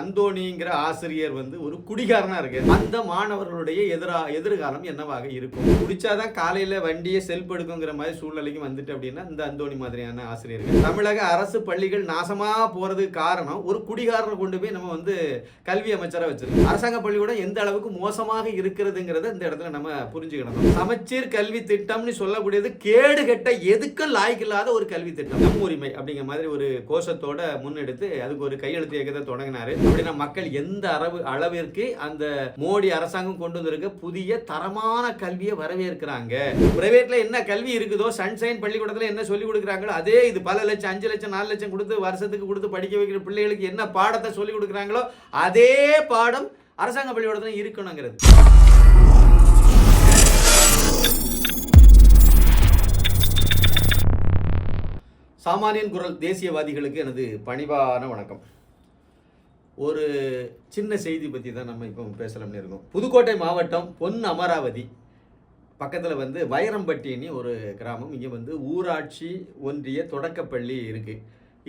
அந்தோணிங்கிற ஆசிரியர் வந்து ஒரு குடிகாரனா இருக்கு அந்த மாணவர்களுடைய எதிரா எதிர்காலம் என்னவாக இருக்கும்? குடிச்சாதான் காலையில வண்டியை செல்ஃப் எடுக்குங்கிற மாதிரி சூழ்நிலைக்கு வந்துட்டு அப்படின்னா இந்த அந்தோணி மாதிரியான ஆசிரியர்கள். தமிழக அரசு பள்ளிகள் நாசமா போறதுக்கு காரணம் ஒரு குடிகாரனை கொண்டு போய் நம்ம வந்து கல்வி அமைச்சரா வச்சிருக்கோம். அரசாங்க பள்ளிக்கூடம் எந்த அளவுக்கு மோசமாக இருக்கிறதுங்கிறத இந்த இடத்துல நம்ம புரிஞ்சுக்கணும். சமச்சீர் கல்வி திட்டம்னு சொல்லக்கூடியது கேடு கெட்ட எதுக்கும் லாய்க்கில்லாத ஒரு கல்வி திட்டம். நம் உரிமை அப்படிங்கிற மாதிரி ஒரு கோஷத்தோட முன்னெடுத்து அதுக்கு ஒரு கையெழுத்து இயக்கத்தை தொடங்கினாரு. அப்படின்னா மக்கள் எந்த அளவு அளவிற்கு அந்த மோடி அரசாங்கம் கொண்டு வந்திருக்க புதிய தரமான கல்வியை வரவேற்கிறாங்க? பிரைவேட்ல என்ன கல்வி இருக்குதோ சன்ஷைன் பள்ளிக்கூடத்துல என்ன சொல்லி கொடுக்குறாங்களோ அதே இது பல லட்சம் அஞ்சு லட்சம் நாலு லட்சம் கொடுத்து வருஷத்துக்கு கொடுத்து படிக்க வைக்கிற பிள்ளைகளுக்கு என்ன பாடத்தை சொல்லி கொடுக்குறாங்களோ அதே பாடம் அரசாங்க பள்ளிக்கூடத்துல இருக்கணுங்கிறது. சாமானியன் குரல் தேசியவாதிகளுக்கு எனது பணிவான வணக்கம். ஒரு சின்ன செய்தி பற்றி தான் நம்ம இப்போ பேசலாம்னு இருக்கோம். புதுக்கோட்டை மாவட்டம் பொன் அமராவதி பக்கத்தில் வந்து வைரம்பட்டின்னு ஒரு கிராமம். இங்கே வந்து ஊராட்சி ஒன்றிய தொடக்கப்பள்ளி இருக்குது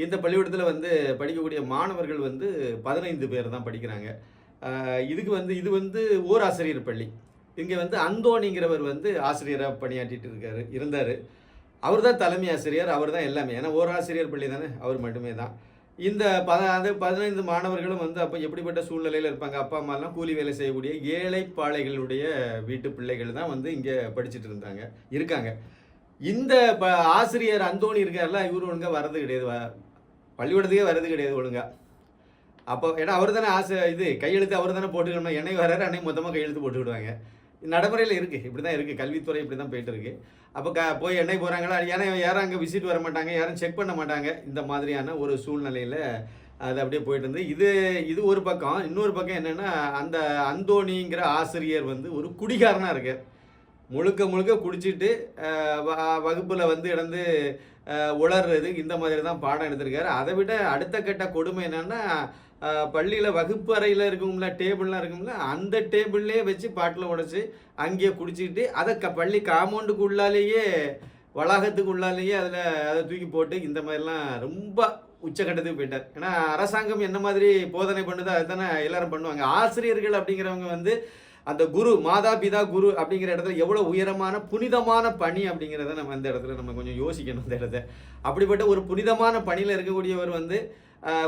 இந்த பள்ளிக்கூடத்தில் வந்து படிக்கக்கூடிய மாணவர்கள் வந்து பதினைந்து பேர் தான் படிக்கிறாங்க. இதுக்கு வந்து இது வந்து ஓராசிரியர் பள்ளி. இங்கே வந்து அந்தோணிங்கிறவர் வந்து ஆசிரியராக பணியாற்றிட்டு இருக்காரு இருந்தார். அவர் தான் தலைமை ஆசிரியர் அவர் தான் எல்லாமே. ஏன்னா ஓராசிரியர் பள்ளி தானே அவர் மட்டுமே தான். இந்த பத அது பதினைந்து மாணவர்களும் வந்து அப்போ எப்படிப்பட்ட சூழ்நிலையில் இருப்பாங்க? அப்பா அம்மாலாம் கூலி வேலை செய்யக்கூடிய ஏழை பாளைகளுடைய வீட்டு பிள்ளைகள் தான் வந்து இங்கே படிச்சுட்டு இருந்தாங்க இருக்காங்க. இந்த ப ஆசிரியர் அந்தோணி இருக்கார்ல இவர் ஒழுங்காக வர்றது கிடையாது. பள்ளிக்கூடத்துக்கே வர்றது கிடையாது ஒழுங்கா. அப்போ ஏன்னா அவர் தானே ஆசை இது கையெழுத்து அவர் தானே போட்டுக்கணும் என்னை வர்றாரு அன்னைக்கு மொத்தமாக கையெழுத்து போட்டுக்கிடுவாங்க. நடைமுறையில் இருக்குது இப்படி தான் இருக்குது கல்வித்துறை இப்படி தான் போயிட்டு இருக்கு அப்போ க போய் என்னை போகிறாங்களா ஏன்னா யாரும் அங்கே விசிட் வர மாட்டாங்க. யாரும் செக் பண்ண மாட்டாங்க. இந்த மாதிரியான ஒரு சூழ்நிலையில் அது அப்படியே போயிட்டு இருந்து இது இது ஒரு பக்கம். இன்னொரு பக்கம் என்னென்னா அந்த அந்தோணிங்கிற ஆசிரியர் வந்து ஒரு குடிகாரனாக இருக்கார். முழுக்க முழுக்க குடிச்சிட்டு வகுப்பில் வ- வந்து இடந்து உளர்றது இந்த மாதிரி தான் பாடம் எடுத்திருக்காரு. அதை விட அடுத்த கட்ட கொடுமை என்னென்னா பள்ளியில் வகுப்பு அறையில் இருக்கும்ல டேபிள்லாம் இருக்கும்ல அந்த டேபிள்லேயே வச்சு பாட்டில் உடச்சி அங்கேயே குடிச்சிக்கிட்டு அதை க பள்ளி காம்பவுண்டுக்கு உள்ளாலேயே வளாகத்துக்கு உள்ளாலேயே அதில் அதை தூக்கி போட்டு இந்த மாதிரிலாம் ரொம்ப உச்சக்கட்டத்துக்கு போயிட்டார். ஏன்னா அரசாங்கம் என்ன மாதிரி போதனை பண்ணுதோ அதுதானே எல்லாரும் பண்ணுவாங்க. ஆசிரியர்கள் அப்படிங்கிறவங்க வந்து அந்த குரு மாதா பிதா குரு அப்படிங்கிற இடத்துல எவ்வளோ உயரமான புனிதமான பணி அப்படிங்கிறத நம்ம இந்த இடத்துல நம்ம கொஞ்சம் யோசிக்கணும் இந்த இடத்த. அப்படிப்பட்ட ஒரு புனிதமான பணியில் இருக்கக்கூடியவர் வந்து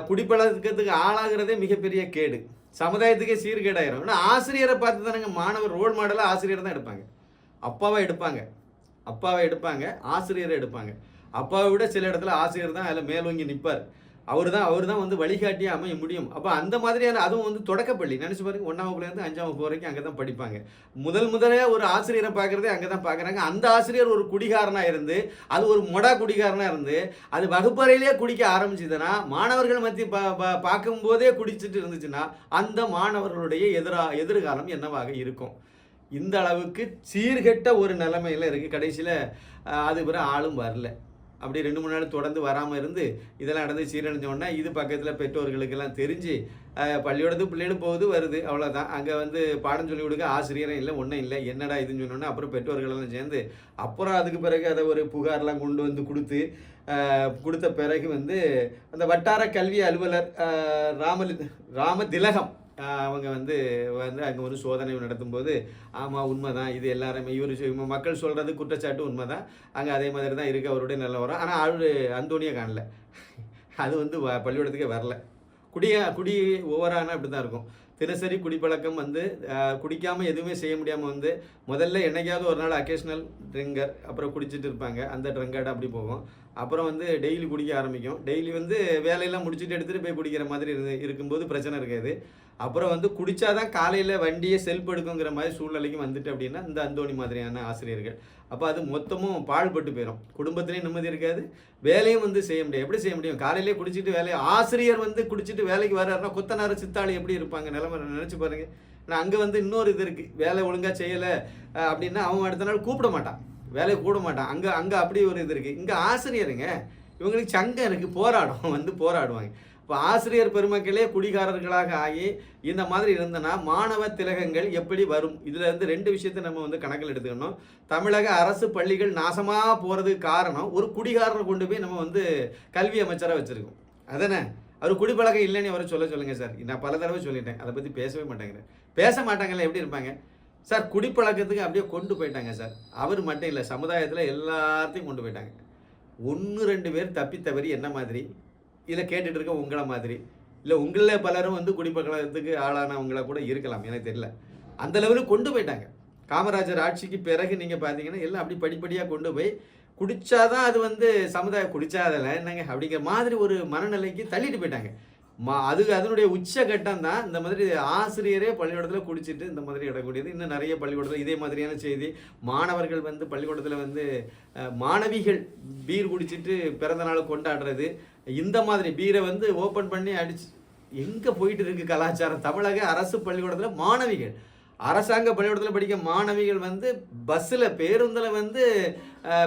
குடிப்பழக்கத்துக்கு ஆளாகிறதே மிகப்பெரிய கேடு. சமுதாயத்துக்கே சீர்கேடாயிரும். ஆனால் ஆசிரியரை பார்த்து தானங்க மாணவர் ரோல் மாடலாக ஆசிரியர் தான் எடுப்பாங்க. அப்பாவை எடுப்பாங்க. அப்பாவை எடுப்பாங்க ஆசிரியரை எடுப்பாங்க. அப்பாவை விட சில இடத்துல ஆசிரியர் தான் அதில் மேலோங்கி நிற்பார் அவர் தான் அவர் தான் வந்து வழிகாட்டியாக அமைய முடியும். அப்போ அந்த மாதிரியான அதுவும் வந்து தொடக்கப்பள்ளி. நினச்சி பாருங்க ஒன்றாம் வகுப்புலேருந்து அஞ்சாம் வகுப்பு வரைக்கும் அங்கே தான் படிப்பாங்க. முதல் முதலே ஒரு ஆசிரியரை பார்க்குறதே அங்கே தான் பார்க்குறாங்க. அந்த ஆசிரியர் ஒரு குடிகாரனாக இருந்து அது ஒரு மொடா குடிகாரனாக இருந்து அது வகுப்பறையிலே குடிக்க ஆரம்பிச்சதுன்னா மாணவர்கள் மத்தி பா பா- பார்க்கும்போதே குடிச்சிட்டு இருந்துச்சுன்னா அந்த மாணவர்களுடைய எதிரா எதிர்காலம் என்னவாக இருக்கும்? இந்த அளவுக்கு சீர்கெட்ட ஒரு நிலைமையில் இருக்குது கடைசியில் அது பிறகு ஆளும் வரல. அப்படியே ரெண்டு மூணு நாள் தொடர்ந்து வராமல் இருந்து இதெல்லாம் நடந்து சீரழிஞ்சோடனே இது பக்கத்தில் பெற்றோர்களுக்கெல்லாம் தெரிஞ்சு பள்ளியோடது பிள்ளைகளும் போகுது வருது. அவ்வளோதான் அங்கே வந்து பாடம் சொல்லி கொடுக்க ஆசிரியரும் இல்லை ஒன்றும் இல்லை. என்னடா இதுன்னு சொன்னோன்னே அப்புறம் பெற்றோர்களெல்லாம் சேர்ந்து அப்புறம் அதுக்கு பிறகு அதை ஒரு புகார்லாம் கொண்டு வந்து கொடுத்து கொடுத்த பிறகு வந்து அந்த வட்டார கல்வி அலுவலர் ராமலி ராம திலகம் அவங்க வந்து வந்து அங்கே வந்து சோதனை நடத்தும்போது ஆமாம் உண்மை தான் இது எல்லாருமே இவர் மக்கள் சொல்கிறது குற்றச்சாட்டு உண்மை தான் அங்கே அதே மாதிரி தான் இருக்குது அவருடைய நிலவரம். ஆனால் அவரு அந்தோனியை காணல. அது வந்து வ- பள்ளிக்கூடத்துக்கே வரல. குடிய குடி ஓவரான அப்படி தான் இருக்கும். தினசரி குடிப்பழக்கம் வந்து குடிக்காமல் எதுவுமே செய்ய முடியாமல் வந்து முதல்ல என்னைக்காவது ஒரு நாள் அக்கேஷ்னல் ட்ரிங்கர் அப்புறம் குடிச்சிட்டு இருப்பாங்க. அந்த ட்ரிங்கர்டு அப்படி போகும் அப்புறம் வந்து டெய்லி குடிக்க ஆரம்பிக்கும். டெய்லி வந்து வேலையெல்லாம் முடிச்சுட்டு எடுத்துகிட்டு போய் குடிக்கிற மாதிரி இருந்து இருக்கும்போது பிரச்சனை இருக்காது. அப்புறம் வந்து குடித்தாதான் காலையில் வண்டியை செல்ஃப் எடுக்குங்கிற மாதிரி சூழ்நிலைக்கு வந்துட்டு அப்படின்னா இந்த அந்தோணி மாதிரியான ஆசிரியர்கள். அப்போ அது மொத்தமும் பாழ்பட்டு போயிடும் குடும்பத்திலையும் நிம்மதி இருக்காது. வேலையும் வந்து செய்ய முடியாது. எப்படி செய்ய முடியும்? காலையிலே குடிச்சிட்டு வேலையை ஆசிரியர் வந்து குடிச்சிட்டு வேலைக்கு வர்றாருன்னா கொத்தனார் சித்தாளி எப்படி இருப்பாங்க? நிலைமை நினச்சி பாருங்கள் நான் அங்கே வந்து இன்னொரு இது இருக்குது வேலை ஒழுங்காக செய்யலை அப்படின்னா அவன் அடுத்த நாள் கூப்பிட மாட்டான். வேலையை கூட மாட்டான். அங்கே அங்கே அப்படி ஒரு இது இருக்குது இங்கே ஆசிரியருங்க இவங்களுக்கு சங்கம் இருக்குது போராடும். வந்து போராடுவாங்க. இப்போ ஆசிரியர் பெருமக்களே குடிகாரர்களாக ஆகி இந்த மாதிரி இருந்தனா மாணவ திலகங்கள் எப்படி வரும்? இதில் இருந்து ரெண்டு விஷயத்தை நம்ம வந்து கணக்கில் எடுத்துக்கணும். தமிழக அரசு பள்ளிகள் நாசமாக போகிறதுக்கு காரணம் ஒரு குடிகாரனை கொண்டு போய் நம்ம வந்து கல்வி அமைச்சராக வச்சுருக்கோம். அதானே? அவர் குடிப்பழக்கம் இல்லைன்னு அவரை சொல்ல சொல்லுங்கள் சார். நான் பல தடவை சொல்லிட்டேன். அதை பற்றி பேசவே மாட்டேங்கிறேன் பேச மாட்டாங்கல்ல எப்படி இருப்பாங்க? சார் குடிப்பழக்கத்துக்கு அப்படியே கொண்டு போயிட்டாங்க சார். அவர் மட்டும் இல்லை சமுதாயத்தில் எல்லாத்தையும் கொண்டு போயிட்டாங்க. ஒன்று ரெண்டு பேர் தப்பி தவறி என்ன மாதிரி? இதை கேட்டுட்டு இருக்க உங்களை மாதிரி. இல்லை உங்களில் பலரும் வந்து குடிப்பழக்கத்துக்கு ஆளானவங்களா கூட இருக்கலாம் எனக்கு தெரியல. அந்த லெவலுக்கு கொண்டு போயிட்டாங்க. காமராஜர் ஆட்சிக்கு பிறகு நீங்கள் பார்த்தீங்கன்னா எல்லாம் அப்படி படிப்படியாக கொண்டு போய் குடித்தாதான் அது வந்து சமுதாயம் குடிச்சாதல என்னங்க? அப்படிங்கிற மாதிரி ஒரு மனநிலைக்கு தள்ளிட்டு போயிட்டாங்க. மா அது அதனுடைய உச்சகட்டம் தான் இந்த மாதிரி ஆசிரியரே பள்ளிக்கூடத்தில் குடிச்சிட்டு இந்த மாதிரி இடக்கூடியது இன்னும் நிறைய பள்ளிக்கூடத்தில் இதே மாதிரியான செய்தி. மாணவர்கள் வந்து பள்ளிக்கூடத்தில் வந்து மாணவிகள் பீர் குடிச்சிட்டு பிறந்த நாள் கொண்டாடுறது இந்த மாதிரி பீரை வந்து ஓப்பன் பண்ணி அடிச்சு எங்கே போயிட்டு இருக்கு கலாச்சாரம்? தமிழக அரசு பள்ளிக்கூடத்தில் மாணவிகள். அரசாங்க பள்ளிக்கூடத்தில் படிக்க மாணவிகள் வந்து பஸ்ஸில் பேருந்தில் வந்து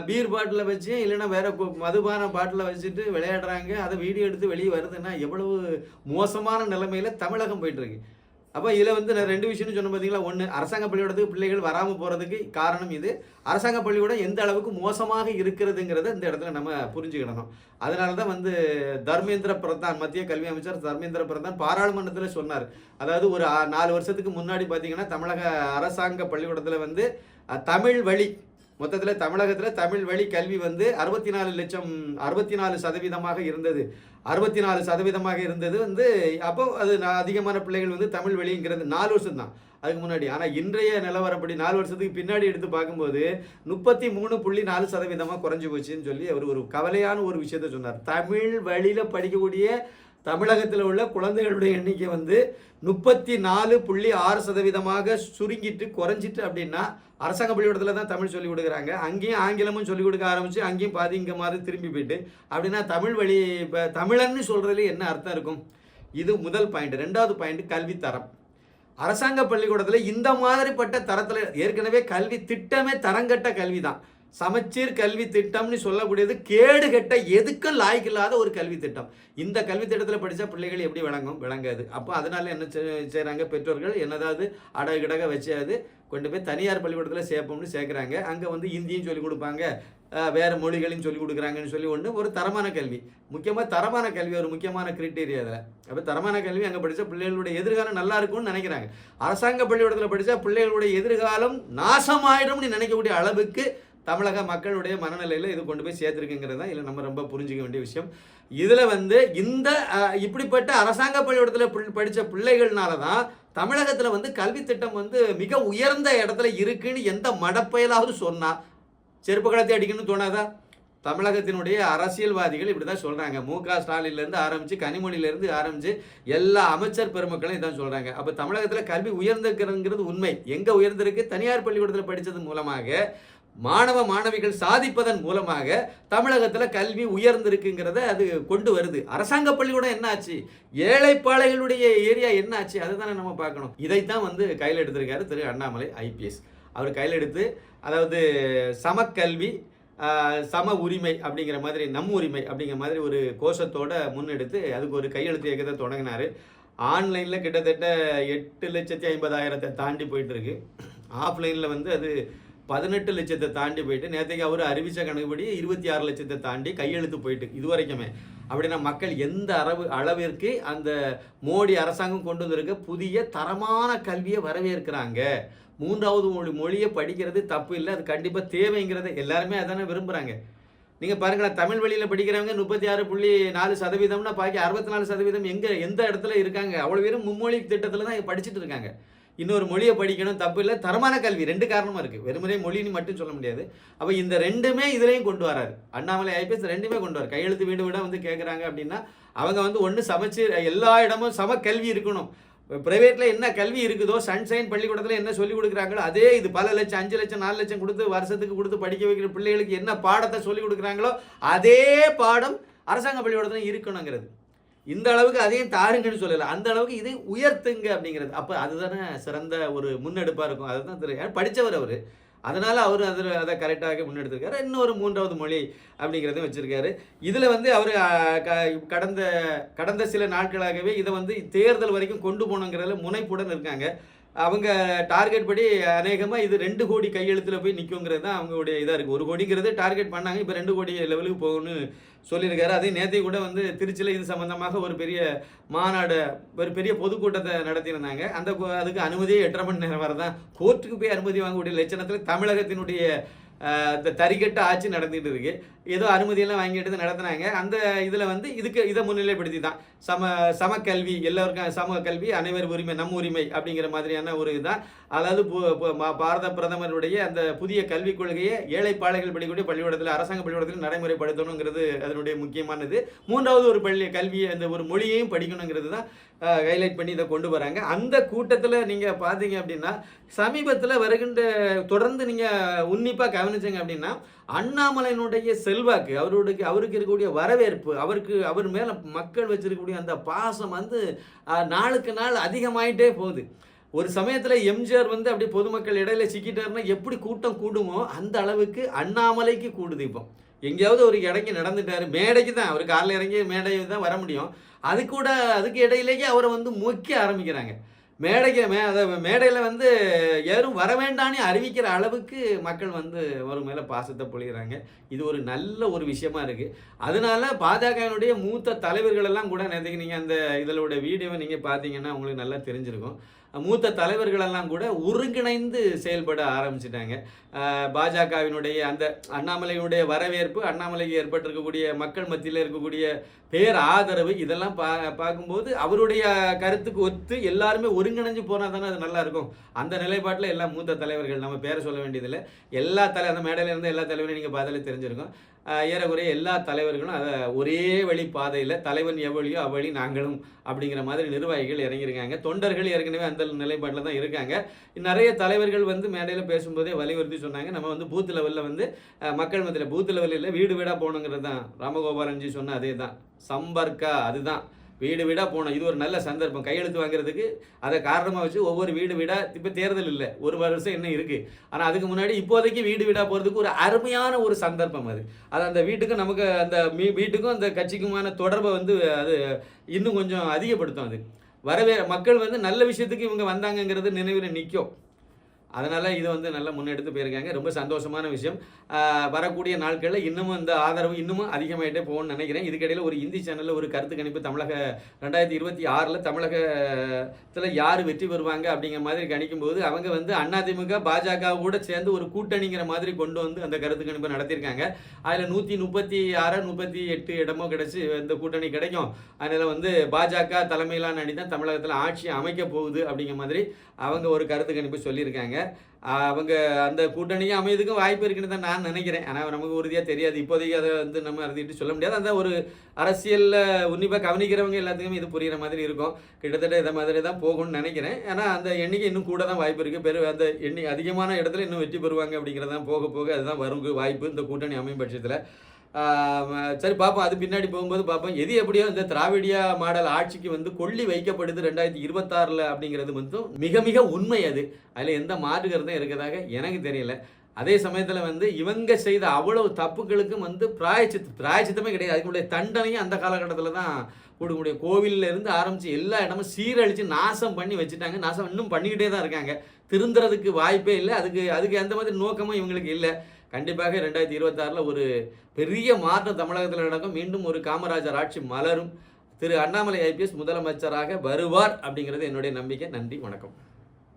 பீர் பாட்டில் வச்சு இல்லைன்னா வேறு மதுபான பாட்டில் வச்சுட்டு விளையாடுறாங்க. அதை வீடியோ எடுத்து வெளியே வருதுன்னா எவ்வளவு மோசமான நிலைமையில் தமிழகம் போயிட்டுருக்கு அப்போ இதில் வந்து நான் ரெண்டு விஷயம்னு சொன்ன பார்த்தீங்களா ஒன்று அரசாங்க பள்ளிக்கூடத்துக்கு பிள்ளைகள் வராமல் போகிறதுக்கு காரணம் இது. அரசாங்க பள்ளிக்கூடம் எந்த அளவுக்கு மோசமாக இருக்கிறதுங்கிறத இந்த இடத்துல நம்ம புரிஞ்சுக்கிடணும். அதனால தான் வந்து தர்மேந்திர பிரதான் மத்திய கல்வி அமைச்சர் தர்மேந்திர பிரதான் பாராளுமன்றத்தில் சொன்னார். அதாவது ஒரு நாலு வருஷத்துக்கு முன்னாடி பார்த்தீங்கன்னா தமிழக அரசாங்க பள்ளிக்கூடத்தில் வந்து தமிழ் வழி மொத்தத்தில் தமிழகத்தில் தமிழ் வழி கல்வி வந்து அறுபத்தி நாலு லட்சம் அறுபத்தி நாலு சதவீதமாக இருந்தது. அறுபத்தி நாலு சதவீதமாக இருந்தது வந்து அப்போ அது நான் அதிகமான பிள்ளைகள் வந்து தமிழ் வழிங்கிறது நாலு வருஷம் தான் அதுக்கு முன்னாடி. ஆனால் இன்றைய நிலவரப்படி நாலு வருஷத்துக்கு பின்னாடி எடுத்து பார்க்கும்போது முப்பத்தி மூணு புள்ளி நாலு சதவீதமாக குறைஞ்சி போச்சுன்னு சொல்லி அவர் ஒரு கவலையான ஒரு விஷயத்த சொன்னார். தமிழ் வழியில் படிக்கக்கூடிய தமிழகத்தில் உள்ள குழந்தைகளுடைய எண்ணிக்கை வந்து முப்பத்தி நாலு புள்ளி ஆறு சதவீதமாக சுருங்கிட்டு குறைஞ்சிட்டு அப்படின்னா அரசாங்க பள்ளிக்கூடத்தில் தான் தமிழ் சொல்லிக் கொடுக்குறாங்க. அங்கேயும் ஆங்கிலமும் சொல்லிக் கொடுக்க ஆரம்பித்து அங்கேயும் பாதி இங்கே மாதிரி திரும்பி போயிட்டு அப்படின்னா தமிழ் வழி இப்போ தமிழன்னு சொல்கிறதுல என்ன அர்த்தம் இருக்கும்? இது முதல் பாயிண்ட் ரெண்டாவது பாயிண்ட் கல்வி தரம். அரசாங்க பள்ளிக்கூடத்தில் இந்த மாதிரிப்பட்ட தரத்தில் ஏற்கனவே கல்வி திட்டமே தரங்கட்ட கல்வி தான் சமச்சீர் கல்வி திட்டம்னு சொல்லக்கூடியது கேடு கெட்ட எதுக்கும் லாய்க்கு இல்லாத ஒரு கல்வி திட்டம். இந்த கல்வி திட்டத்தில் படித்தா பிள்ளைகள் எப்படி விளங்கும்? விளங்காது. அப்போ அதனால என்ன செய்- பெற்றோர்கள் என்னதாவது அடகு கிடக வச்சாது கொண்டு போய் தனியார் பள்ளிக்கூடத்தில் சேர்ப்போம்னு சேர்க்குறாங்க. அங்கே வந்து இந்தியும் சொல்லிக் கொடுப்பாங்க. வேறு மொழிகளையும் சொல்லிக் கொடுக்குறாங்கன்னு சொல்லி ஒன்று ஒரு தரமான கல்வி. முக்கியமாக தரமான கல்வி ஒரு முக்கியமான கிரிட்டீரியா அதில். அப்போ தரமான கல்வி அங்கே படித்தா பிள்ளைகளுடைய எதிர்காலம் நல்லா இருக்கும்னு நினைக்கிறாங்க. அரசாங்க பள்ளிக்கூடத்தில் படித்தா பிள்ளைகளுடைய எதிர்காலம் நாசமாயிடும்னு நினைக்கக்கூடிய அளவுக்கு தமிழக மக்களுடைய மனநிலையில் இது கொண்டு போய் சேர்த்துருக்குங்கிறது தான் இதில் நம்ம ரொம்ப புரிஞ்சுக்க வேண்டிய விஷயம். இதில் வந்து இந்த இப்படிப்பட்ட அரசாங்க பள்ளிக்கூடத்தில் படித்த பிள்ளைகள்னால தான் தமிழகத்தில் வந்து கல்வி திட்டம் வந்து மிக உயர்ந்த இடத்துல இருக்குன்னு எந்த மடப்பயலாவது சொன்னால் செருப்பு களத்தை அடிக்கணும்னு தோணாதா? தமிழகத்தினுடைய அரசியல்வாதிகள் இப்படி தான் சொல்கிறாங்க மு க ஸ்டாலின்லேருந்து ஆரம்பித்து கனிமொழியிலேருந்து ஆரம்பித்து எல்லா அமைச்சர் பெருமக்களும் இதான் சொல்கிறாங்க அப்போ தமிழகத்தில் கல்வி உயர்ந்திருக்கிறதுங்கிறது உண்மை. எங்கே உயர்ந்திருக்கு? தனியார் பள்ளிக்கூடத்தில் படித்தது மூலமாக மாணவ மாணவிகள் சாதிப்பதன் மூலமாக தமிழகத்தில் கல்வி உயர்ந்திருக்குங்கிறத அது கொண்டு வருது. அரசாங்க பள்ளிக்கூடம் என்ன ஆச்சு ஏழைப்பாளைகளுடைய ஏரியா என்னாச்சு? அதை அதுதானே நம்ம பார்க்கணும். இதைத்தான் வந்து கையில் எடுத்திருக்காரு திரு அண்ணாமலை ஐபிஎஸ். அவர் கையில் எடுத்து அதாவது சமக்கல்வி சம உரிமை அப்படிங்கிற மாதிரி நம் உரிமை அப்படிங்கிற மாதிரி ஒரு கோஷத்தோட முன்னெடுத்து அதுக்கு ஒரு கையெழுத்து இயக்கத்தை தொடங்கினார். ஆன்லைனில் கிட்டத்தட்ட எட்டு லட்சத்தி ஐம்பதாயிரத்தை தாண்டி போயிட்டுருக்கு ஆஃப்லைனில் வந்து அது பதினெட்டு லட்சத்தை தாண்டி போயிட்டு நேற்றுக்கு அவர் அறிவித்த கணக்குப்படி இருபத்தி ஆறு லட்சத்தை தாண்டி கையெழுத்து போயிட்டு இது வரைக்குமே. அப்படின்னா மக்கள் எந்த அளவு அளவிற்கு அந்த மோடி அரசாங்கம் கொண்டு வந்திருக்க புதிய தரமான கல்வியை வரவேற்கிறாங்க. மூன்றாவது மொழி மொழியை படிக்கிறது தப்பு இல்லை அது கண்டிப்பாக தேவைங்கிறத எல்லாருமே அதானே விரும்புகிறாங்க நீங்கள் பாருங்களேன் தமிழ் வழியில் படிக்கிறவங்க முப்பத்தி ஆறு புள்ளி நாலு சதவீதம்னா பாக்கி அறுபத்தி நாலு சதவீதம் எங்கே எந்த இடத்துல இருக்காங்க? அவ்வளோ பேரும் மும்மொழி திட்டத்தில் தான் படிச்சுட்டு இருக்காங்க. இன்னொரு மொழியை படிக்கணும் தப்பு இல்லை. தரமான கல்வி ரெண்டு காரணமாக இருக்குது வெறுமனே மொழின்னு மட்டும் சொல்ல முடியாது. அப்போ இந்த ரெண்டுமே இதுலேயும் கொண்டு வராரு. அண்ணாமலை ஐபிஎஸ் ரெண்டுமே கொண்டு வர கையெழுத்து வீடு விட வந்து கேட்குறாங்க அப்படின்னா அவங்க வந்து ஒன்று சமைச்சு எல்லா இடமும் சம கல்வி இருக்கணும். ப்ரைவேட்டில் என்ன கல்வி இருக்குதோ சன்ஷைன் பள்ளிக்கூடத்தில் என்ன சொல்லி கொடுக்குறாங்களோ அதே இது பல லட்சம் அஞ்சு லட்சம் நாலு லட்சம் கொடுத்து வருஷத்துக்கு கொடுத்து படிக்க வைக்கிற பிள்ளைகளுக்கு என்ன பாடத்தை சொல்லிக் கொடுக்குறாங்களோ அதே பாடம் அரசாங்க பள்ளிக்கூடத்தில் இருக்கணுங்கிறது. இந்த அளவுக்கு அதையும் தாருங்கன்னு சொல்லலை. அந்த அளவுக்கு இதை உயர்த்துங்க அப்படிங்கிறது. அப்போ அதுதானே சிறந்த ஒரு முன்னெடுப்பாக இருக்கும். அதுதான் திரு ஏன்னா படித்தவர் அவர். அதனால் அவர் அதில் அதை கரெக்டாக முன்னெடுத்திருக்காரு. இன்னொரு மூன்றாவது மொழி அப்படிங்கிறதையும் வச்சுருக்காரு. இதில் வந்து அவர் கடந்த கடந்த சில நாட்களாகவே இதை வந்து தேர்தல் வரைக்கும் கொண்டு போகணுங்கிறதுல முனைப்புடன் இருக்காங்க. அவங்க டார்கெட் படி அநேகமாக இது ரெண்டு கோடி கையெழுத்தில் போய் நிற்குங்கிறது தான் அவங்களுடைய இதாக இருக்குது ஒரு கோடிங்கிறது டார்கெட் பண்ணாங்க. இப்போ ரெண்டு கோடி லெவலுக்கு போகணும்னு சொல்லியிருக்காரு. அதே நேற்று கூட வந்து திருச்சியில் இது சம்பந்தமாக ஒரு பெரிய மாநாடு ஒரு பெரிய பொதுக்கூட்டத்தை நடத்தியிருந்தாங்க. அந்த அதுக்கு அனுமதியே எட்டரை மணி நேரம் வரதான் கோர்ட்டுக்கு போய் அனுமதி வாங்கக்கூடிய லட்சணத்தில் தமிழகத்தினுடைய இந்த தறிக்கட்டு ஆட்சி நடந்துகிட்டு இருக்கு. ஏதோ அனுமதியெல்லாம் வாங்கிட்டு நடத்துனாங்க. அந்த இதில் வந்து இதுக்கு இதை முன்னிலைப்படுத்தி தான் சம சமக்கல்வி எல்லோருக்கும் சம கல்வி அனைவர் உரிமை நம் உரிமை அப்படிங்கிற மாதிரியான ஒரு இதுதான் அதாவது பு- பாரத பிரதமருடைய அந்த புதிய கல்விக் கொள்கையை ஏழை ஏழைப்பாளைகள் படிக்கக்கூடிய பள்ளிக்கூடத்தில் அரசாங்க பள்ளிக்கூடத்தில் நடைமுறைப்படுத்தணுங்கிறது அதனுடைய முக்கியமானது. மூன்றாவது ஒரு பள்ளி கல்வி அந்த ஒரு மொழியையும் படிக்கணுங்கிறது தான் ஹைலைட் பண்ணி இதை கொண்டு வராங்க. அந்த கூட்டத்தில் நீங்கள் பார்த்தீங்க அப்படின்னா சமீபத்தில் வருகின்ற தொடர்ந்து நீங்கள் உன்னிப்பாக கவனிச்சிங்க அப்படின்னா அண்ணாமலையினுடைய செல்வாக்கு அவருடைய அவருக்கு இருக்கக்கூடிய வரவேற்பு அவருக்கு அவர் மேலே மக்கள் வச்சிருக்கக்கூடிய அந்த பாசம் வந்து நாளுக்கு நாள் அதிகமாயிட்டே போகுது. ஒரு சமயத்தில் எம்ஜிஆர் வந்து அப்படி பொதுமக்கள் இடையில சிக்கிட்டாருன்னா எப்படி கூட்டம் கூடுமோ அந்த அளவுக்கு அண்ணாமலைக்கு கூடுது இப்போ. எங்கேயாவது ஒரு இறங்கி நடந்துட்டார் மேடைக்கு தான் அவர் காலைல இறங்கி மேடைக்கு தான் வர முடியும். அது கூட அதுக்கு இடையிலேயே அவரை வந்து மொக்க ஆரம்பிக்கிறாங்க. மேடைக்கு மே அதை மேடையில் வந்து யாரும் வர வேண்டான்னு அறிவிக்கிற அளவுக்கு மக்கள் வந்து ஒரு மேலே பாசத்தை பொழிகிறாங்க இது ஒரு நல்ல ஒரு விஷயமா இருக்குது அதனால பாஜகவினுடைய மூத்த தலைவர்களெல்லாம் கூட நேற்றுக்கு நீங்கள் அந்த இதோட வீடியோவை நீங்கள் பார்த்தீங்கன்னா உங்களுக்கு நல்லா தெரிஞ்சிருக்கும். மூத்த தலைவர்களெல்லாம் கூட ஒருங்கிணைந்து செயல்பட ஆரம்பிச்சிட்டாங்க. பாஜகவினுடைய அந்த அண்ணாமலையினுடைய வரவேற்பு அண்ணாமலைக்கு ஏற்பட்டிருக்கக்கூடிய மக்கள் மத்தியில் இருக்கக்கூடிய பேர் ஆதரவு இதெல்லாம் பா பார்க்கும்போது அவருடைய கருத்துக்கு ஒத்து எல்லாருமே ஒருங்கிணைஞ்சு போனால் தானே அது நல்லா இருக்கும். அந்த நிலைப்பாட்டில் எல்லா மூத்த தலைவர்கள் நம்ம பேரை சொல்ல வேண்டியதில்லை. எல்லா தலை அந்த மேடையில் இருந்த எல்லா தலைவரையும் நீங்கள் பார்த்தாலே தெரிஞ்சிருக்கும். ஏறக்குறைய எல்லா தலைவர்களும் அதை ஒரே வழி பாதையில் தலைவன் எவ்வளியோ அவ்வழி நாங்களும் அப்படிங்கிற மாதிரி நிர்வாகிகள் இறங்கியிருக்காங்க. தொண்டர்கள் ஏற்கனவே அந்த நிலைப்பாட்டில் தான் இருக்காங்க. நிறைய தலைவர்கள் வந்து மேடையில் பேசும்போதே வலியுறுத்தி சொன்னாங்க. நம்ம வந்து பூத் லெவலில் வந்து மக்கள் மத்தியில் பூத் லெவலில் வீடு வீடாக போகணுங்கிறது தான். ராமகோபாலன்ஜி சொன்ன அதே தான் சம்பர்க்கா அதுதான். வீடு வீடாக போனோம். இது ஒரு நல்ல சந்தர்ப்பம். கையெழுத்து வாங்குறதுக்கு அதை காரணமாக வச்சு ஒவ்வொரு வீடு வீடாக இப்போ தேர்தல் இல்லை. ஒரு வருஷம் இன்னும் இருக்குது ஆனால் அதுக்கு முன்னாடி இப்போதைக்கு வீடு வீடாக போகிறதுக்கு ஒரு அருமையான ஒரு சந்தர்ப்பம் அது. அது அந்த வீட்டுக்கும் நமக்கு அந்த மீ வீட்டுக்கும் அந்த கட்சிக்குமான தொடர்பை வந்து அது இன்னும் கொஞ்சம் அதிகப்படுத்தும் அது. வரவே மக்கள் வந்து நல்ல விஷயத்துக்கு இவங்க வந்தாங்கங்கிறது நினைவில் நிற்கும் அதனால் இது வந்து நல்லா முன்னெடுத்து போயிருக்காங்க. ரொம்ப சந்தோஷமான விஷயம். வரக்கூடிய நாட்களில் இன்னமும் இந்த ஆதரவு இன்னமும் அதிகமாகிட்டே போகணும்னு நினைக்கிறேன். இதுக்கிடையில் ஒரு இந்தி சேனலில் ஒரு கருத்து கணிப்பு தமிழக ரெண்டாயிரத்தி இருபத்தி ஆறில் தமிழகத்தில் யார் வெற்றி பெறுவாங்க அப்படிங்கிற மாதிரி கணிக்கும்போது அவங்க வந்து அதிமுக பாஜக கூட சேர்ந்து ஒரு கூட்டணிங்கிற மாதிரி கொண்டு வந்து அந்த கருத்து கணிப்பு நடத்தியிருக்காங்க. அதில் நூற்றி முப்பத்தி ஆறு முப்பத்தி எட்டு இடமோ கிடச்சி இந்த கூட்டணி கிடைக்கும். அதனால் வந்து பாஜக தலைமையிலான அணி தான் தமிழகத்தில் ஆட்சி அமைக்க போகுது அப்படிங்கிற மாதிரி அவங்க ஒரு கருத்து கணிப்பு சொல்லியிருக்காங்க. அவங்க அந்த கூட்டணியும் அமையதுக்கும் வாய்ப்பு இருக்குன்னு தான் நான் நினைக்கிறேன். ஆனால் நமக்கு உறுதியாக தெரியாது. இப்போதைக்கு அதை வந்து நம்ம அறுதிட்டு சொல்ல முடியாது. அந்த ஒரு அரசியலில் உன்னிப்பாக கவனிக்கிறவங்க எல்லாத்துக்குமே இது புரிகிற மாதிரி இருக்கும். கிட்டத்தட்ட இதை மாதிரி தான் போகும்னு நினைக்கிறேன். ஏன்னா அந்த எண்ணிக்கை இன்னும் கூட தான் வாய்ப்பு இருக்குது பெரு அந்த எண்ணி அதிகமான இடத்துல இன்னும் வெற்றி பெறுவாங்க அப்படிங்கிறதான் போக போக அதுதான் வரும் வாய்ப்பு இந்த கூட்டணி அமையும் பட்சத்தில். சரி பார்ப்போம் அது பின்னாடி போகும்போது பார்ப்போம் எது எப்படியோ இந்த திராவிடியா மாடல் ஆட்சிக்கு வந்து கொள்ளி வைக்கப்படுது ரெண்டாயிரத்தி இருபத்தாறில் அப்படிங்கிறது மட்டும் மிக மிக உண்மை அது. அதில் எந்த மாற்று கருத்தும் இருக்கிறதாக எனக்கு தெரியல. அதே சமயத்தில் வந்து இவங்க செய்த அவ்வளவு தப்புகளுக்கும் வந்து பிராயச்சித்து பிராயச்சித்தமே கிடையாது. அதுக்குடைய தண்டனையும் அந்த காலகட்டத்தில் தான் கொடுக்கக்கூடிய. கோவிலில் இருந்து ஆரம்பித்து எல்லா இடமும் சீரழித்து நாசம் பண்ணி வச்சுட்டாங்க. நாசம் இன்னும் பண்ணிக்கிட்டே தான் இருக்காங்க. திருந்துறதுக்கு வாய்ப்பே இல்லை. அதுக்கு அதுக்கு எந்த மாதிரி நோக்கமும் இவங்களுக்கு இல்லை. கண்டிப்பாக ரெண்டாயிரத்தி இருபத்தாறில் ஒரு பெரிய மாற்றம் தமிழகத்தில் நடக்கும். மீண்டும் ஒரு காமராஜர் ஆட்சி மலரும். திரு அண்ணாமலை ஐபிஎஸ் முதலமைச்சராக வருவார் அப்படிங்கிறது என்னுடைய நம்பிக்கை. நன்றி வணக்கம்.